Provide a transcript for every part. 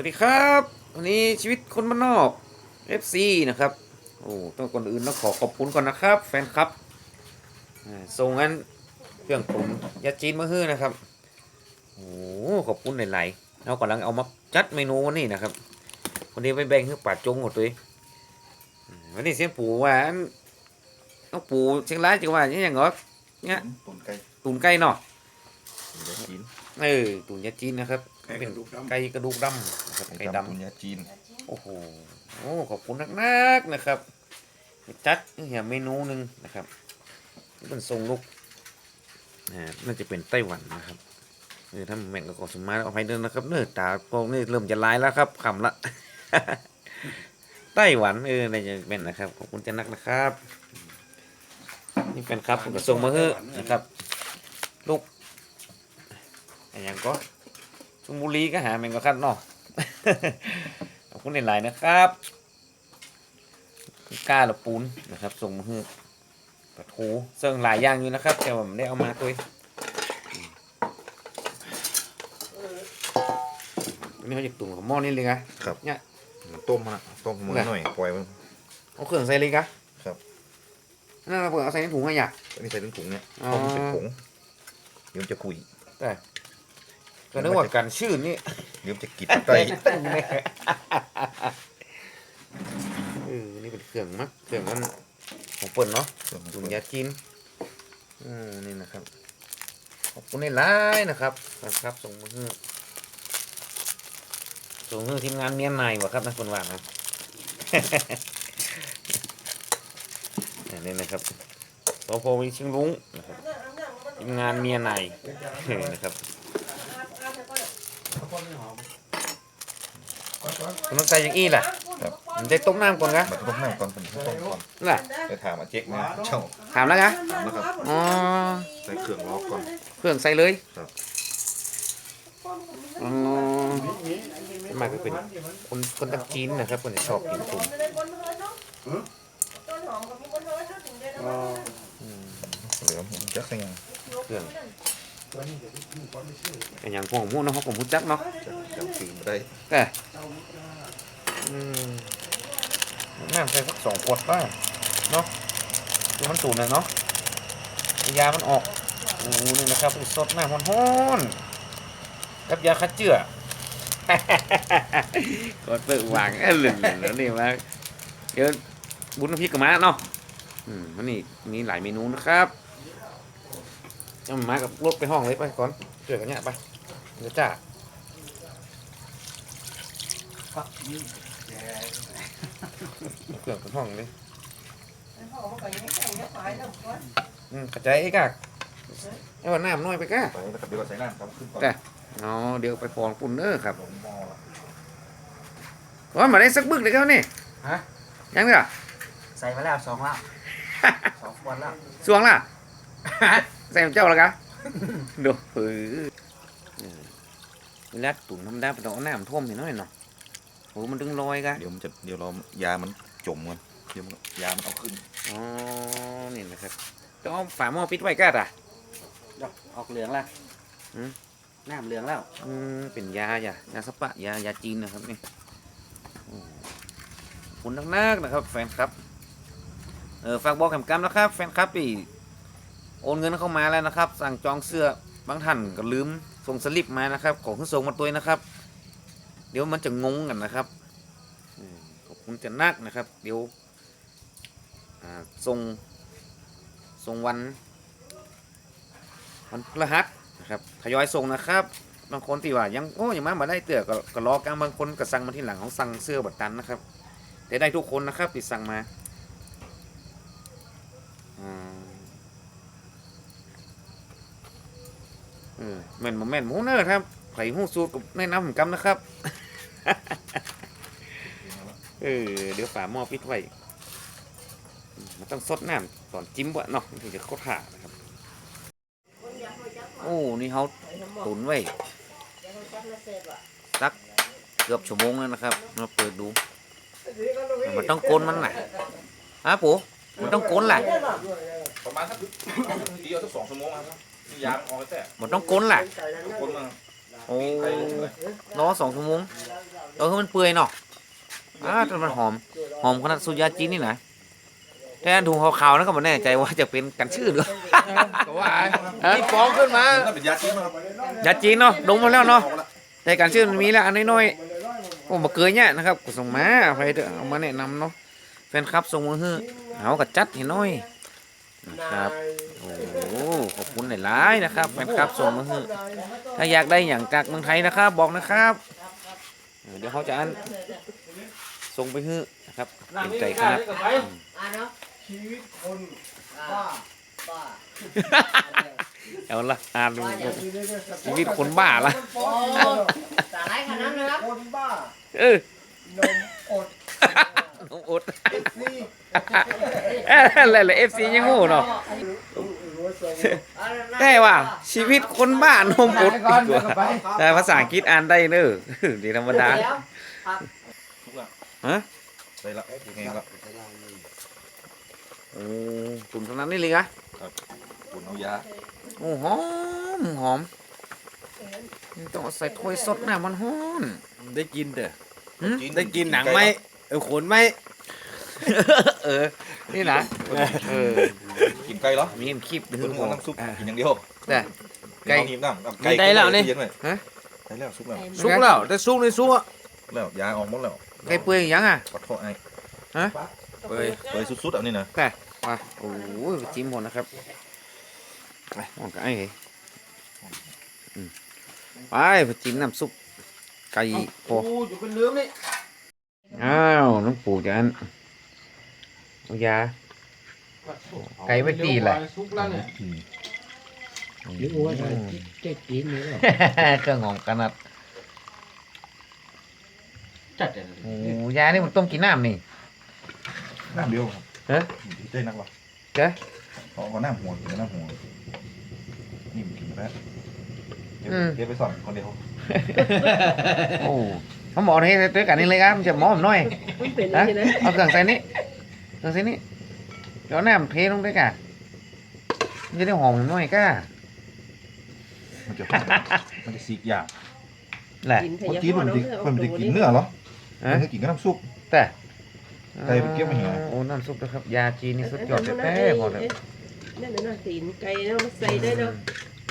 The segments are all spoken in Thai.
วัสดีครับ วันนี้ชีวิตคนบ้านนอก FC นะครับ โอ้ต้องก่อนอื่นต้องขอขอบคุณก่อนนะครับ แฟนครับอ่าส่งงั้นเครื่องปรุงยาจีนมาให้นะครับ โอ้ขอบคุณหลายๆเรากำลังเอามาจัดเมนูวันนี้นะครับ วันนี้ไปแบ่งให้ป่าจงหมดเลยอืมวันนี้เสียงปู่ว่าอันน้องปู่เชียงรายจังว่าอย่างเหรอเนี่ยตุ๋นไก่ตุนไก่เนาะตุ๋นยาจีนเออตุนยาจีนนะครับ ไก่กระดูกดำไก่กระดูกดำนะครับไก่ดำตุ๋นยาจีน โอ้โหโอ้ขอบคุณนักๆนะครับจัดเหียเมนูหนึ่งนะครับนี่เป็นทรงลูกอ่าน่าจะเป็นไต้หวันนะครับเออถ้าแม่นก็ขอสมมาเอาไปเดินนะครับเนื้อตาพวกนี้เริ่มจะลายแล้วครับคำละไต้หวันเออน่าจะเป็นนะครับขอบคุณจะนักนะครับ นี่เป็นครับผมก็ส่งมาเฮ้นะครับ ลูกอันยังก็ ชลบุรีก็หาแมงก็คัดเนาะขอบคุณหลายๆนะครับกล้าละปูนนะครับส่งมาให้ปะทูเสิ่งหลายอย่างอยู่นะครับ แต่ว่าผมได้เอามาตัววันนี้เขาจะตุ่มกับหม้อนี่เลยกะครับ เนี่ยมันต้มมันอะต้มมือหน่อยปล่อยมันเอาเครื่องใส่เลยกะครับนั่นเราเปิดเอาใส่ในถุงขยะอันนี้ใส่ถุงถุงเนี่ยอ๋อต้มเป็นผงเดี๋ยวมันจะคุยได้ ก็นึกว่ากันชื่อนี่เดี๋ยวมันจะกินไตเออนี่เป็นเครื่องมักเครื่องมันของเปิ่นเนาะดุนยาจีนอืมนี่นะครับขอบคุณในไลน์นะครับนะครับ ส่งมือให้ส่งมือทีมงานเมียนในวะครับนะคนว่านะอันนี้นะครับสพวิชิงลุงนะครับทีมงานเมียในเออนะครับ คุณต้องใส่อย่างอี้ล่ะมันได้ต้มน้ำก่อนกะมันต้มน้ำก่อนเป็นต้มก่อนล่ะไปถามอาเจ๊กนะเช่าถามแล้วกะถามนะครับอ๋อใส่เครื่องล็อกก่อนเครื่องใส่เลยครับอ๋อมาก็เป็นคนคนตักจีนนะครับคนจะชอบกินตุ่มเหลือผมจะใส่ยังเครื่อง เป็นอย่างพวกมูเนาะเขาผมพูดจักเนาะจะจะถือมาได้แต่อืมน้ำใส่สักสองขวดบ้างเนาะคือมันสูนเลยเนาะยามันออกโอ้นี่นะครับสดน้ำมันฮ้อนกับยาคัดเจือก็เปิดวางเอ้ยหลึ่นๆแล้วนี่มาเดี๋ยวบุญน้ำพริกกับม้าเนาะอืมมันนี่มีหลายเมนูนะครับ เอามากับรถไปห้องเลยไปก่อนเจอกันเนี่ยไปเดี๋ยวจ้าเครื่องเป็นห้องเลยอืมกระจายอีกอะไอ้ว่าน้ำน้อยไปก้าไปแล้วก็เดี๋ยวก็ใส่น้ำครับขึ้นก่อนจ้ะอ๋อเดี๋ยวไปฟองปุ่นเนอร์ครับลงหม้อละว่ามาได้สักบึกเลยครับนี่ฮะยังเนี่ยใส่มาแล้วสองแล้วสองขวดแล้วสวงล่ะ ใส่ของเจ้าแล้วกะดูฝือเวลาตุ๋นธรรมดาไปต้องเอาน้ำท่วมนิดหน่อยเนาะโหมันดึงลอยกะเดี๋ยวมันจะเดี๋ยวเรายามันจมกันเดี๋ยวมันยามันเอาขึ้นอ๋อนี่นะครับต้องเอาฝาหม้อปิดไว้กะอะออกเหลืองแล้วอืมน้ำเหลืองแล้วอืมเป็นยาอย่ายาสปะยายาจีนนะครับนี่โอ้ขอบคุณนักๆนะครับ แฟนครับเออฝากบอกแคมกรรมนะครับ แฟนครับที่ โอนเงินเข้ามาแล้วนะครับ สั่งจองเสื้อบางท่านก็ลืมส่งสลิปมานะครับ ขอขึ้นส่งมาตัวนะครับ เดี๋ยวมันจะงงกันนะครับขอบคุณจะนักนะครับ เดี๋ยวส่งส่งวันวันพฤหัสนะครับทยอยส่งนะครับ บางคนที่ว่ายังโอ้ยังมามาได้เตือก็ก็รอกันบางคนก็สั่งมาที่หลังเขาสั่งเสื้อบัตรตันนะครับแต่ได้ทุกคนนะครับที่สั่งมาอืมเอแม่นบ่แม่นหมูเนอร์ครับไผ่หูสูตรกับแนะนำผมกำนะครับ เออเดี๋ยวฝาหม้อปิดไว้มันต้องซดน้ำตอนจิ้มวะเนาะถึงจะเข้าถ่านะครับ โอ้ นี่เขาตุนไว้สักเกือบชั่วโมงแล้วนะครับมาเปิดดู มันต้องโกนมันแหละฮะปู่มันต้องโกนแหละประมาณสักเดียวสักสองชั่วโมงครับ ยาออกแต่มันต้องโกนแหละคนมาโอ้รอสองชั่วโมงมเออมันเปื่อยเนาะอ่าแต่มันหอม หอมขนาดสุดยาจีนนี่นะแต่อันถุงขาวๆนั่นก็ไม่แน่ใจว่าจะเป็นกันชื่อหรือก็ว่าที่ฟ้องขึ้นมานั่นเป็นยาจีนมั้งครับยาจีนเนาะดมมาแล้วเนาะแต่กันชื่อมันมีแล้วอันน้อยๆโอ้มาเกยเนี่ยนะครับก็ส่งมาไปเถอะเอามาแนะนำเนาะแฟนคลับส่งมาให้เอากระจัดให้หน้อยนะครับโอ้โห ขอบคุณหลายๆนะครับแฟนคลับส่งมาให้ถ้าอยากได้อย่างจากเมืองไทยนะครับ บอกนะครับเออเดี๋ยวเขาจะอันส่งไปให้นะครับเต็มใจขนาดอ่าเนาะชีวิตคนป้าป้าเอาละอ่านดูป้าอย่างชีวิตคนบ้าละโอ้สาไรขนาดนั้นนะครับคนบ้าเออนมอดน้องอดนี่เอ้ยอะไรเอฟซียังงูเนาะ ได้ว่ะชีวิตคนบ้านมอดดีกว่าแต่ภาษาอังกฤษอ่านได้เนอะดีธรรมดาเดี๋ยวครับฮะไปละยังไงละโอ้ตุ่มเท่านั้นนี่เลยอะปุ่นเอายาโอ้หอมหอมต้องเอาใส่ถ้วยสดนะมันหอมได้กินเด้อหืมได้กินหนังไหมเออขนไหมเออ นี่นะเออกินไก่เหรอมีเห็นคลิปเพิ่ดูงหมเอาดน้ำซุปอะกินอย่างเดียวแต่ไก่เอาหิบน้ำไก่ได้แล้วนี่เย็นไหมฮะได้แล้วซุปแล้วสุกแล้วแต่สุกในสุกอะแล้วยาออกหมดแล้วไก่เปื่อยยังอะขอโทษไอ้เอ้ยเปิดสุดๆเอานี่นะมาโอ้ยจิ้มหมดนะครับไปมองกันไอ้อืมไปไปจิ้มน้ำซุปไก่โพกูอยู่เป็นลืมนี่อ้าวน้องปู่จะอัน เอายา ไก่ไม่ตีแหละสุกแล้วเนี่ยหรือว่าเจ๊กินนี่หรอเครื่องของขนาดจัดเลยโอ้ยานี่มันต้มกินน้ำนี่ น้ำเดียวครับเอ๊ะ เต้นนักวะเขาเอาน้ำหัวกินน้ำหัวนี่มันกินไปแล้วเดี๋ยวเดี๋ยวไปสอนคนเดียวโอ้เขาบอกให้ด้วยกันนี่เลยครับมันจะหมอมหน่อย มันเป็นฮะอะไรนะเอาเครื่องใส่นี่ เครื่องใส่นี่เดี๋ยวน้ำเทลงด้วยกันมันจะได้หอมหน่อยก้ามันจะมันจะสีกยากแหละกินคนจีนมันจะมันจะกินเนื้อเหรอฮะมันจะกินกับน้ำซุปแต่ไก่ไปเก็บมาเหรอโอ้น้ำซุปนะครับ ยาจีนนี่สุดยอดเลยแต่หมดเลยนั่นน่ะตีนไก่เนาะใส่ได้เนาะ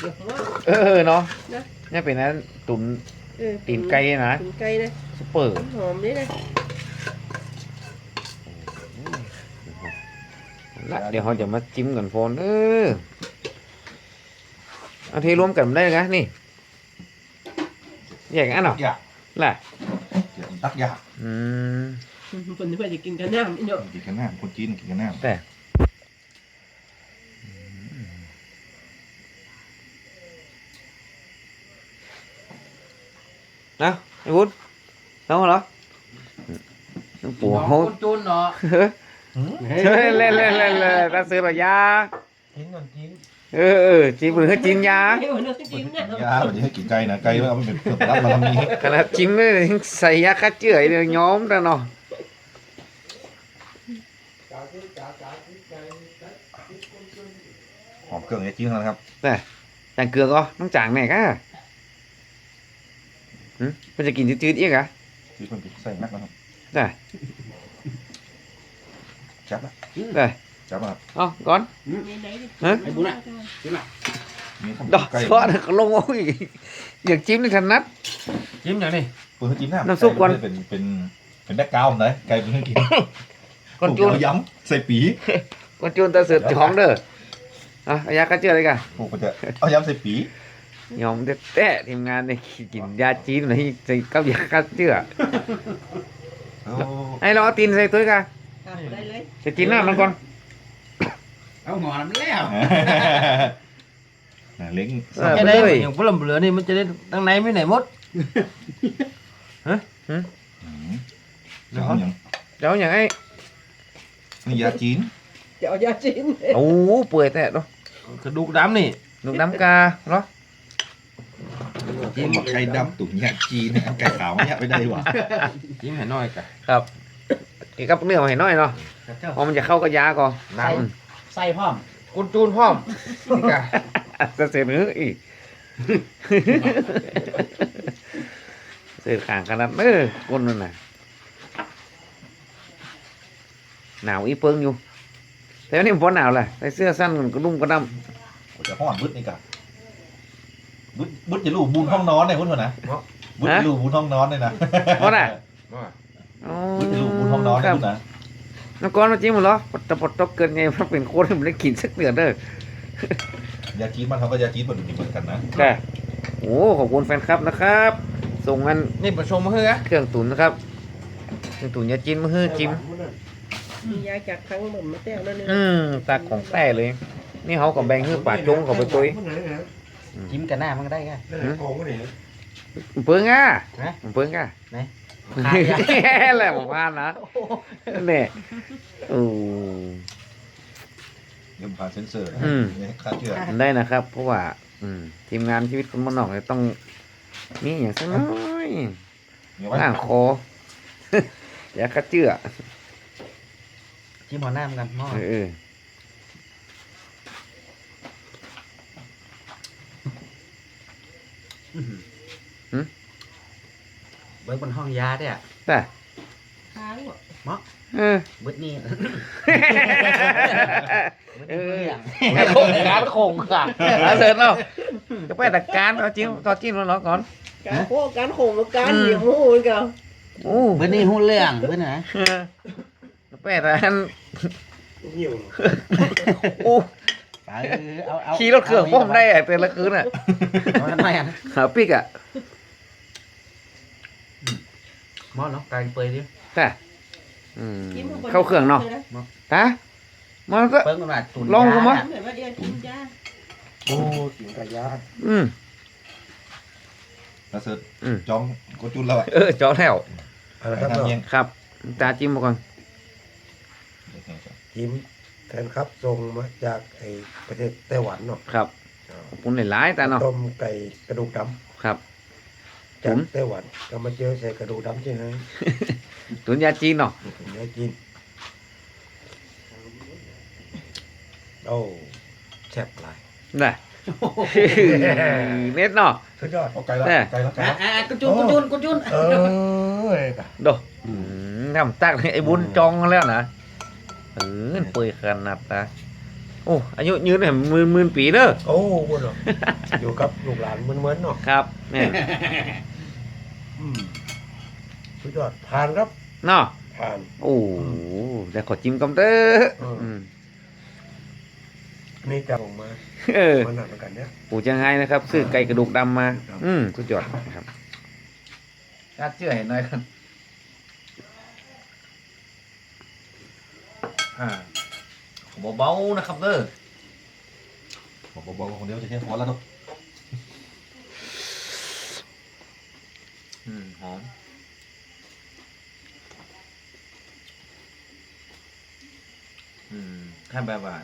เดี๋ยวว่าเออเนาะนะนี่เป็นนั้นตุ๋นเออตีนไก่นะตีนไก่นะซุปเปอร์หอมนี่นะ ละเดี๋ยวเขาจะมาจิ้มกันโฟน เออเอาเทรวมกันได้ไงนี่แยกกันเหรอยากล่ะตักยากอืมคนที่ว่าจะกินกันน้ำนี่เนาะกินกันน้ำคนจีนกินกันน้ำแต่นะไอ้วุฒิน้องเหรอน้องปู่เขาคนจูนเนาะ เฮ้ยเล่นเล่นเล่นเล่นตาซื้อหรอยากินก่อนกินเออเออจีบหรือจีนยาเดี๋ยวเราจะกินนะยาแบบนี้ให้กินไก่นะไก่เอาไปเป็นเครื่องรับมาทำนี้ขนาดจิ้มเลยใส่ยาฆ่าเชื้อเดี๋ยวย้อมแต่เนาะหอมเครื่องเนี่ยจีนนะครับจางเกลือก็น้องจางไหนกะหึมันจะกินจืดๆอีกอะที่เพิ่นใส่นักนะครับได้ จับละได้จับละเอาก่อนไหนๆดิฮะไอ้บุญอะมีข้าวดอกไก่ซอสเขาลงโอ้ยอยากจิ้มในถนัดจิ้มอย่างนี้เปิดให้กินน้ำน้ำซุปก่อนเป็นเป็นเป็นแบ็กกราวด์นะไก่เป็นให้กินก่อนจูนเอาย้ำใส่ปีก่อนจูนตาเสือจ้องเด้ออะเอายาฆ่าเชื้อเลยกะพวกมันจะเอาย้ำใส่ปียอมแต้ๆทีมงานเนี่ยกินยาจีนหน่อยใส่กับยาฆ่าเชื้อเอาให้เราเอาตีนใส่ตัวกะอะได้เลยใส่ตีนหน้ามันก่อนเอาหงอนแล้วน่ะเล้งเออจะไปได้เลยอย่างพลัมเหลือนี่มันจะได้ตั้งไหนไม่ไหนหมดอืมจะเอาอย่างเดี๋ยวอย่างไอ้นี่ยาจีนเดี๋ยวเอายาจีนโอ้เปื่อยแต่เนาะกระดูกดำนี่ลูกน้ำกาเนาะจีนบอกไก่ดำตุ๋นยาจีนเอาไก่ขาวมาเนี่ยไปได้หว่าจิ้มให้น้อยกันครับ อีกกับเนื้อมาให้น้อยเนาะเพราะมันจะเข้ากับยาก่อนหนังใส่พร้อมคนจูนพร้อมนี่กะจะเสร็จหรืออีกเสสื้อขางขนาดเด้อคนนั่นน่ะหนาวอีเปิงอยู่ แต่วันนี้ผมบ่หนาวแหละใส่เสื้อสั้นกระดุมกระดโอ้จะห้อนบึดนี่กะบึดบึดจะรูบุญห้องนอนเนี่ยพุ่นวะนะบึดจะรูบุญห้องนอนเลยนะำบ่น่ะ ว่า อ๋อบึดจะรูบุญ ห้องนอนคเนี่ยรับพุ่นนะน้ำก้อนมาจิ้มหมดเหรอปดตะปดตบเกินไงเพราะเป็นโค้ดมันได้กินสักเดือนเด้อยาจีนมันเขาก็ยาจีนเหมือนเหมือนกันนะแค่โอ้ขอบคุณแฟนคลับนะครับ ส่งอันนี่ประชมมาเฮ้ยเครื่องตุ๋นนะครับเครื่องตุ๋นยาจีนมาฮื้อจิ้มมียาจากครั้งหม่อมมาแต้วนั่นเองอืมตาของแต่เลย นี่เขาก็แบ่งให้ป่าจงเขาไปตุยจิ้มกันหน้ามันก็ได้ไงเปิ้งอะฮะเปิ้งอะไหน แหละผมว่านะเนี่ยโอ้เดี๋ยวผ่านเซ็นเซอร์นะอืมเนี่ยค่าเชื่อได้นะครับ เพราะว่า อืม ทีมงานชีวิตคนบ้านนอกเนี่ยต้องมีอย่างสักน้อยเดี๋ยวไว้ล่างคออย่าคัดเจือจิ้มหัวหน้ามันกันหม้อเออเออ เบิร์ดบนห้องยาเนี่ยแต่ค้างอะเออเบิร์ดนี่เออโคงการโคงค่ะเอาเสร็จแล้วจะไปแต่การเอาจิ้มตอจิ้มแล้วเนาะก่อน การโค้การโขงกับการเหลี่ยมหูเหมือนกันโอ้เบิร์ดนี่หูเรื่องเบิร์ดนะเออไปแต่อันโอ้เอาเอาขี่รถเครื่องพ่อมได้อะแต่ละคืนอะเอาหน่อยอะหาปิกอะห ม้อเนาะไก่เปื่อยดิแต่อืมเข้าเครื่องเนาะฮะมันก็เปิ้งกันว่าตุนลองดูมั้ยยาเหมือนว่าเดียวกินยาโอ้กินกะยาอืมแล้วเสิร์ชอืมจองกดจุนแล้วอะเออจอแล้วไปทำเองครับตาจิ้มมาก่อนทีมแทนครับส่งมาจากไอ้ประเทศไต้หวันเนาะครับขอบคุณหลายๆตาเนาะต้มไก่กระดูกดครับำ จากไต้หวันก็มาเจอใส่กระดูกดำใช่ไหมตุนยาจีนเนาะเนื้อกินโอ้แซ่บหลายน่ะ เน็ตเนาะสุดยอดเอาไกลแล้วแต่ไกลแล้วไกลอะแล้วอะกุจุนกุจุนกุจุนเออไก่โดอืมทำตักให้ไอ้บุญจองแล้วนะเออเปื่อยขนาดตา โอ้อายุยืนเนี่ยหมื่นหมื่นปีเด้อโอ้บุญเนาะอยู่กับลูกหลานเหมือนๆเนาะครับเนี่ยอืมสุดยอดผ่านครับเนาะผ่าน โอ้โหแต่ขอจิ้มกำเด้อเอออื มนี่จะออกมาเออมันหนักเหมือนกันเนี่ยปู่จังไห้นะครับซื้อไก่กระดูกดำมา อืมสุดยอดนะครับกล้าเชื่อเห็นหน่อยครับอ่า เบาๆนะครับเด้อบอกบอกคนเดียวจะแค่พอแล้วเนาะอืมหอมอืมถ้าแบบว่า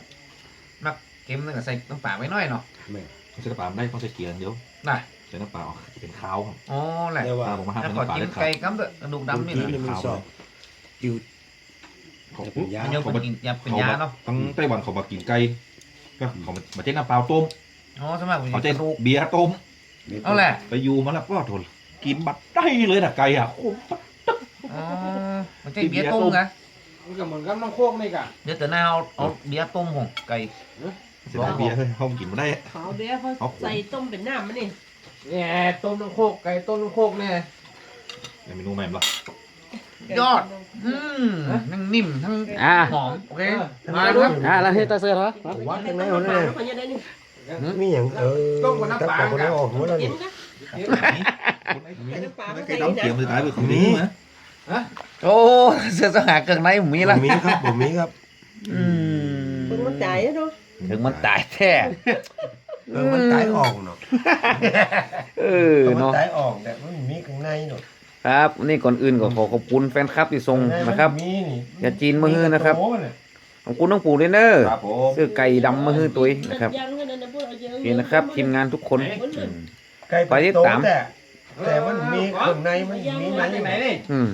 มักเค็มนึงก็ใส่น้ำปลาไว้หน่อยเนาะไม่ใช่น้ำเปล่าไม่ได้ต้องใช้เกลืออย่างเดียวน่ะใช้น้ำเปล่าจะเป็นข้าวครับอ๋อแหละแต่ว่าตาผมมาห้ามถ้าใช้ขอน้ำเปล่าจิ้เด็มดขาดไก่กับกระดูกดำนี่ทีนะนี่มันสอบจืด เขาจะเป็นยามันยังเป็นกินยาเป็นยาเนาะทั้งไต้หวันเขามากินไก่ก็เขามามาเจ๊น้ำเปล่าต้มอ๋อสมัครเป็นเขากเจ๊ระดูกเบียร์ต้มเอาแหละไปอยู่มาแล้วก็ทนกินบัดได้เลยนะไก่อะโอ้โหอ๋อมันใช่เบียร์ต้มไงมันก็เหมือนกับน้ำโคกนี่กะเดี๋ยวแต่หน้าเอาเอาเบียร์ต้มของไก่เสียดายเบียร์เฮ้ยเขากินมาได้ขาวเบี้ยเขาใส่ต้มเป็นน้ำมันนี่เนี่ยต้มน้ำโคกไก่ต้มน้ำโคกเนี่ยในเมนูใหม่ปะยอด อืมทั้งนิ่มทั้งอ่า หอมโอเคมาครับ อ่าแล้วเฮ้ยตาเสือเหรอว่าเป็จันงไงไงวะวะเนี่เนี่ยยเขาจะได้นี่มีอย่างเออตั้งแต่คนนี้ออกหัวแล้วกินี่นนะไม่เคยต้มเสียงสุดท้ายเป็นของนี้นะโอ้เสื้อสหาเกิงในผมมีละผมมีครับผมมีครับ อืมเพิ่งมันจ่ายเนาะถึงมันตายแท้เออมันตายออกเนาะเออมันเนาะตายออกแต่มันมีข้างในเนาะ ครับนี่ก่อนอื่นก็ขอขอบคุณแฟนคลับที่ส่งนะครับมีนี่อย่าจีนมาฮื้อนะครับโเนี่ยขอบคุณน้องปู่ด้วยเนอะครับผมซื้อไก่ดำมาฮื้อตุ้ยนะครับยังกันนะพวกเราเยอะโอเคนะครับทีมงานทุกคนอืมไก่ไปที่โตสามแต่แต่มันมีข้างในมันมีในไหนนี่อืม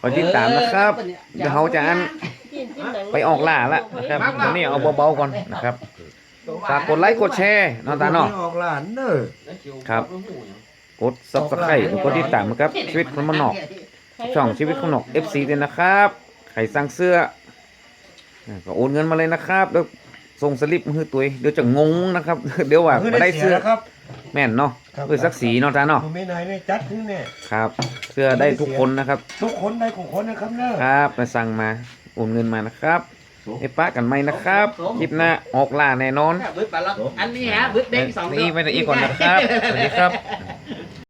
ขอติดตามนะครับเดี๋ยวเขาจะอันไปออกล่าละนะครับตอนนี้เอาเบาๆก่อนนะครับฝากกดไลค์กดแชร์เนอนตาเนาะออกหลานเนอะครับอ กดซับสไครต์กดติดตามนะครับ ชีวิตคนมานนอก ช่องชีวิตคนนอก FC ด้วยนะครับ ใครสั่งเสื้ออ่าก็โอนเงินมาเลยนะครับ แล้วส่งสลิปมาให้ตัวเองเดี๋ยวจะงงนะครับ เดี๋ยวว่าไม่ได้เสื้อครับ แม่นเนาะครับเพื่อสักสีเนาะท่านเนาะผมไม่นายไม่จัดนี่เนี่ยครับ เสื้อได้ทุกคนนะครับ ทุกคนได้ของคนนะครับเนอะครับไปสั่งมาโอนเงินมานะครับไอ้ป้ากันไหมนะครับ คลิปหน้าออกล่าแน่นอนบึ้ดปลาล็อกอันนี้ฮะบึ้ดเด้งสองนี่ไปแต่อีกก่อนนะครับ สวัสดีครับ